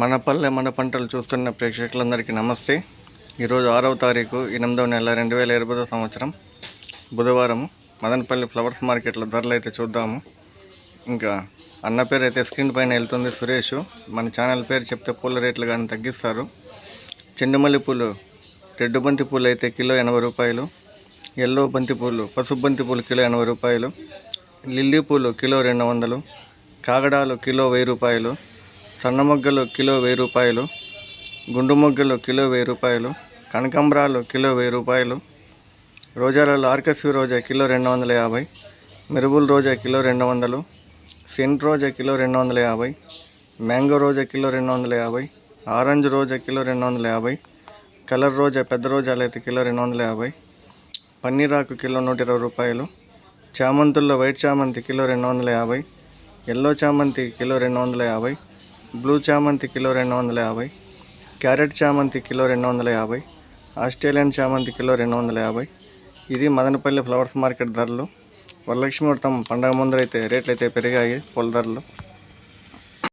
మన పల్లె మన పంటలు చూస్తున్న ప్రేక్షకులందరికీ నమస్తే. ఈరోజు ఆరవ తారీఖు ఎనిమిదవ నెల రెండు వేల ఇరవై సంవత్సరం. బుధవారం మదనపల్లి ఫ్లవర్స్ మార్కెట్లో ధరలు అయితే చూద్దాము. ఇంకా అన్న పేరు అయితే స్క్రీన్ పైన వెళ్తుంది సురేష్. మన ఛానల్ పేరు చెప్తే పూల రేట్లు కానీ తగ్గిస్తారు. చెండుమల్లి పూలు రెడ్డు బంతి పూలు అయితే కిలో ఎనభై రూపాయలు. ఎల్లో బంతి పూలు పసుపు బంతి పూలు కిలో ఎనభై రూపాయలు. లిల్లీ పూలు కిలో రెండు వందలు. కాగడాలు కిలో వెయ్యి రూపాయలు. సన్న మొగ్గలు కిలో వెయ్యి రూపాయలు గుండు మొగ్గలు కిలో వెయ్యి రూపాయలు కనకాంబరాలు కిలో వెయ్యి రూపాయలు రోజాలలో ఆర్కస్వి రోజా కిలో రెండు వందల యాభై మెరుబుల్ రోజా కిలో రెండు వందలు సెంట్ రోజా కిలో రెండు వందల యాభై మ్యాంగో రోజా కిలో రెండు వందల యాభై ఆరెంజ్ రోజా కిలో రెండు వందల యాభై కలర్ రోజా పెద్ద రోజాలు అయితే కిలో రెండు వందల యాభై పన్నీరాకు కిలో నూట ఇరవై రూపాయలు చామంతుల్లో వైట్ చామంతి కిలో రెండు వందల యాభై ఎల్లో చామంతి కిలో రెండు వందల యాభై బ్లూ చామంతి కిలో రెండు వందల యాభై క్యారెట్ చామంతి కిలో రెండు వందల యాభై ఆస్ట్రేలియన్ చామంతి కిలో రెండు వందల యాభై. ఇది మదనపల్లి ఫ్లవర్స్ మార్కెట్ ధరలు. వరలక్ష్మి వ్రతం పండగ ముందరైతే రేట్లు అయితే పెరిగాయి పూల ధరలు.